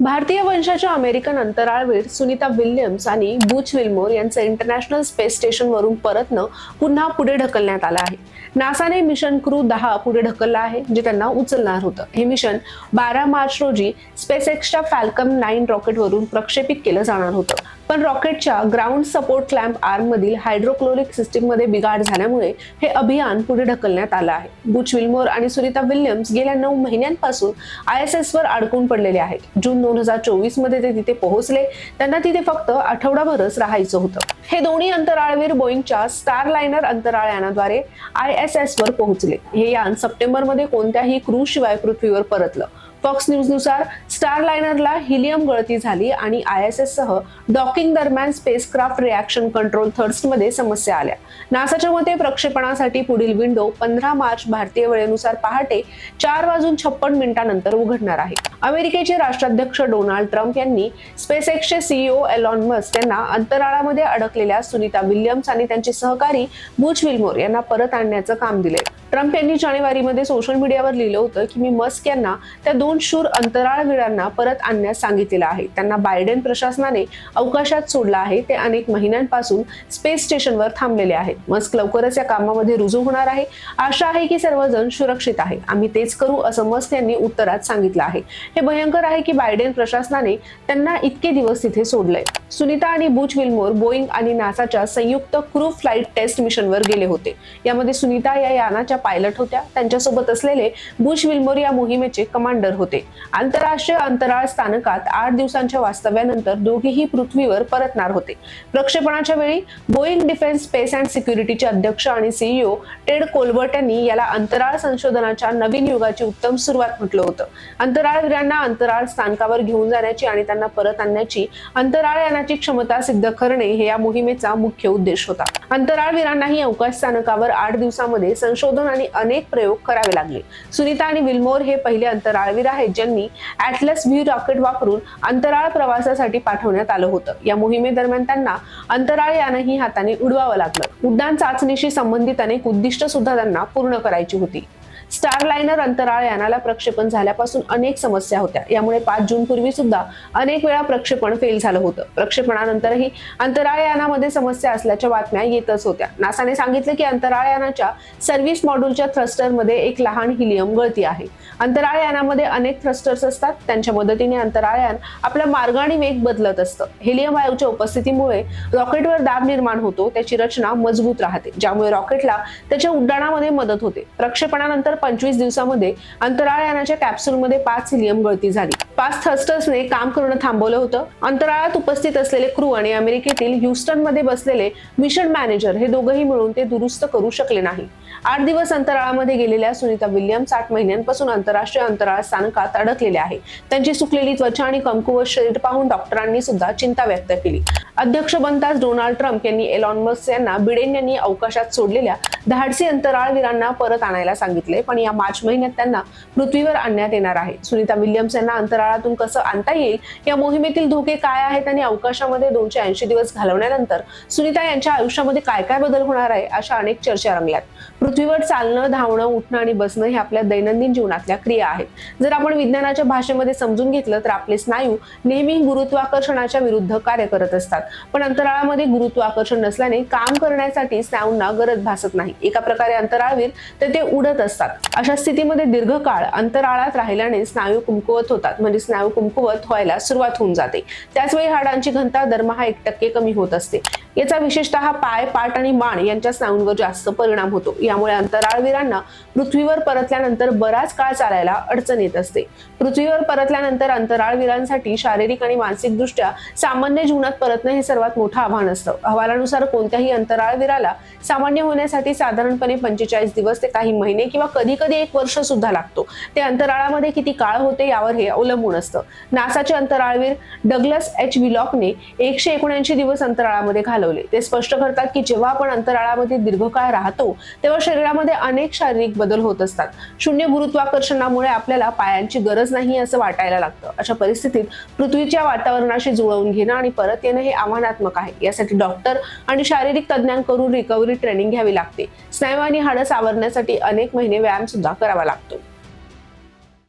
भारतीय वंशाच्या American अंतराळवीर Sunita Williams आणि बुच विल्मोर यांचं इंटरनॅशनल स्पेस स्टेशनवरून परतणं पुन्हा पुढे ढकलण्यात आलं आहे. नासाने मिशन क्रू दहा पुढे ढकललं आहे जे त्यांना उचलणार होतं. हे मिशन बारा मार्च रोजी स्पेस एक्सच्या फॅल्कम नाईन रॉकेटवरून प्रक्षेपित केलं जाणार होतं. पण रॉकेटच्या ग्राउंड सपोर्ट क्लॅम्प आर्म मधील हायड्रोक्लोरिक सिस्टीममध्ये बिघाड झाल्यामुळे हे अभियान पुढे ढकलण्यात आलं आहे. बुच विल्मोर आणि सुनीता विल्यम्स गेल्या नऊ महिन्यांपासून आय एस एस वर अडकून पडलेले आहेत. जून दोन हजार चोवीसमध्ये ते तिथे पोहोचले. त्यांना तिथे फक्त आठवडाभरच राहायचं होतं. हे दोन्ही अंतराळवीर बोईंगच्या स्टार लाइनर अंतराळ यानाद्वारे आय एस एस वर पोहोचले. हे यान सप्टेंबरमध्ये कोणत्याही क्रू शिवाय पृथ्वीवर परतलं. फॉक्स न्यूजनुसार स्टार लायनरला हिलियम गळती झाली आणि आय एस एस सह डॉकिंग दरम्यान स्पेसक्राफ्ट रिॲक्शन कंट्रोल थर्स्टमध्ये समस्या आल्या. नासाच्या मते प्रक्षेपणासाठी पुढील विंडो पंधरा मार्च भारतीय वेळेनुसार पहाटे चार वाजून छप्पन मिनिटांनंतर उघडणार आहे. अमेरिकेचे राष्ट्राध्यक्ष डोनाल्ड ट्रम्प यांनी स्पेस एक्सचे सीईओ एलॉन मस्क यांना अंतराळामध्ये अडकलेल्या सुनीता विल्यम्स आणि त्यांचे सहकारी बुच विल्मोर यांना परत आणण्याचं काम दिले ट्रम्प यांनी जानेवारीमध्ये सोशल मीडियावर लिहिलं होतं की मी मस्क यांना त्या दोन शूर अंतराळवीरांना परत आणण्यास सांगितलेलं आहे. त्यांना बायडेन प्रशासनाने अवकाशात सोडलं आहे. ते अनेक महिन्यांपासून स्पेस स्टेशनवर थांबलेले आहेत. मस्क लवकरच या कामामध्ये रुजू होणार आहे. आशा आहे की सर्वजण सुरक्षित आहे. आम्ही तेच करू असं मस्क यांनी उत्तरात सांगितलं आहे. हे भयंकर आहे की बायडेन प्रशासनाने त्यांना इतके दिवस तिथे सोडलंय. सुनीता आणि बुच विल्मोर बोईंग आणि नासाच्या संयुक्त क्रू फ्लाईट टेस्ट मिशनवर गेले होते. यामध्ये सुनीता या यानाच्या पायलट होत्या. त्यांच्यासोबत असलेले बुश विल्मोर या मोहिमेचे कमांडर होते. होते. आंतरराष्ट्रीय अंतराळ स्थानकात आठ दिवसांच्या वास्तव्यानंतर दोघेही पृथ्वीवर परतणार होते. प्रक्षेपणाच्या वेळी बोईंग डिफेन्स स्पेस अँड सिक्युरिटीचे अध्यक्ष आणि सीईओ टेड कोलबर्ट यांनी याला अंतराळ संशोधनाच्या नवीन युगाची उत्तम सुरुवात म्हटलं होतं. अंतराळवीरांना अंतराळ स्थानकावर घेऊन जाण्याची आणि त्यांना परत आणण्याची अंतराळ यानाची क्षमता सिद्ध करणे हे या मोहिमेचा मुख्य उद्देश होता. अंतराळवीरांनाही अवकाश स्थानकावर आठ दिवसामध्ये संशोधन आणि अनेक प्रयोग करावे लागले. सुनीता आणि विल्मोर हे पहिले अंतराळवीर आहेत ज्यांनी ऍटलस व्ही रॉकेट वापरून अंतराळ प्रवासासाठी पाठवण्यात आलं होतं. या मोहिमेदरम्यान त्यांना अंतराळ यानही हाताने उडवावं लागलं. उड्डाण चाचणीशी संबंधित अनेक उद्दिष्ट सुद्धा त्यांना पूर्ण करायची होती. स्टार लायनर अंतराळ यानाला प्रक्षेपण झाल्यापासून अनेक समस्या होत्या. यामुळे पाच जून पूर्वी सुद्धा अनेक वेळा प्रक्षेपण फेल झालं होतं. प्रक्षेपणानंतरही अंतराळ यानामध्ये समस्या असल्याच्या बातम्या येतच होत्या. नासाने सांगितलं की अंतराळ यानाच्या सर्व्हिस मॉड्यूलच्या थ्रस्टरमध्ये एक लहान हिलियम गळती आहे. अंतराळ यानामध्ये अनेक थ्रस्टर्स असतात. त्यांच्या मदतीने अंतराळयान आपला मार्ग आणि वेग बदलत असतं. हेलियम वायूच्या उपस्थितीमुळे रॉकेटवर दाब निर्माण होतो. त्याची रचना मजबूत राहते. ज्यामुळे रॉकेटला त्याच्या उड्डाणामध्ये मदत होते. प्रक्षेपणानंतर पंचवीस दिवसामध्ये अंतराळयानाच्या कॅप्सूलमध्ये पाच हिलियम गळती झाली. पाच थस्टर्सने काम करणं थांबवलं होतं. अंतराळात उपस्थित असलेले क्रू आणि अमेरिकेतील ह्युस्टनमध्ये बसलेले मिशन मॅनेजर हे दोघंही मिळून ते दुरुस्त करू शकले नाही. आठ दिवस अंतराळामध्ये गेलेल्या सुनीता विल्यम्स आठ महिन्यांपासून आंतरराष्ट्रीय अंतराळ स्थानकात अडकलेल्या आहे त्यांची सुकलेली त्वचा आणि कमकुवत शरीर पाहून डॉक्टरांनी सुद्धा चिंता व्यक्त केली. अध्यक्ष बनताच डोनाल्ड ट्रम्प यांनी एलॉन मस्क यांना बिडेन यांनी अवकाशात सोडलेल्या धाडसी अंतराळवीरांना परत आणायला सांगितले पण या मार्च महिन्यात त्यांना पृथ्वीवर आणण्यात येणार आहे. सुनीता विल्यम्स यांना अंतराळातून कसं आणता येईल या मोहिमेतील धोके काय आहेत आणि अवकाशामध्ये दोनशे ऐंशी दिवस घालवण्यानंतर सुनीता यांच्या आयुष्यामध्ये काय काय बदल होणार आहे अशा अनेक चर्चा रंगल्यात. पृथ्वीवर चालणं धावणं उठणं आणि बसणं हे आपल्या दैनंदिन जीवनातल्या क्रिया आहेत. जर आपण विज्ञानाच्या भाषेमध्ये समजून घेतलं तर आपले स्नायू नेहमी गुरुत्वाकर्षणाच्या विरुद्ध कार्य करत असतात. पण अंतराळामध्ये गुरुत्वाकर्षण नसल्याने काम करण्यासाठी स्नायूंना गरज भासत नाही. एका प्रकारे अंतराळवीर तर ते उडत असतात. अशा स्थितीमध्ये दीर्घकाळ अंतराळात राहिल्याने स्नायू कुमकुवत होतात. म्हणजे स्नायू कुमकुवत व्हायला सुरुवात होऊन जाते. त्याचवेळी हाडांची घनता दरमहा एक टक्के कमी होत असते. याचा विशेषतः पाय पाठ आणि मान यांच्या स्नायूंवर जास्त परिणाम होतो. यामुळे अंतराळवीरांना पृथ्वीवर परतल्यानंतर बराच काळ चालायला अडचण येत असते. पृथ्वीवर परतल्यानंतर अंतराळवीरांसाठी शारीरिक आणि मानसिकदृष्ट्या सामान्य जीवनात परतणं हे सर्वात मोठं आव्हान असतं. अहवालानुसार कोणत्याही अंतराळवीराला सामान्य होण्यासाठी साधारणपणे पंचेचाळीस दिवस ते काही महिने किंवा कधी कधी एक वर्ष सुद्धा लागतो. ते अंतराळामध्ये किती काळ होते यावर हे अवलंबून असतं. नासाचे अंतराळवीर डगलस एच विलॉकने एकशे एकोणऐंशी दिवस अंतराळामध्ये घालवले. ते स्पष्ट करतात की जेव्हा आपण अंतराळामध्ये दीर्घकाळ राहतो तेव्हा शरीरामध्ये अनेक शारीरिक बदल होत असतात. शून्य गुरुत्वाकर्षणामुळे आपल्याला पायांची गरज नाही असं वाटायला लागतं. अशा परिस्थितीत पृथ्वीच्या वातावरणाशी जुळवून घेणं आणि परत येणं हे आव्हानात्मक आहे. यासाठी डॉक्टर आणि शारीरिक तज्ज्ञांकडून रिकव्हरी ट्रेनिंग घ्यावी लागते. स्नायू आणि हाडं सावरण्यासाठी अनेक महिने व्यायाम सुद्धा करावा लागतो.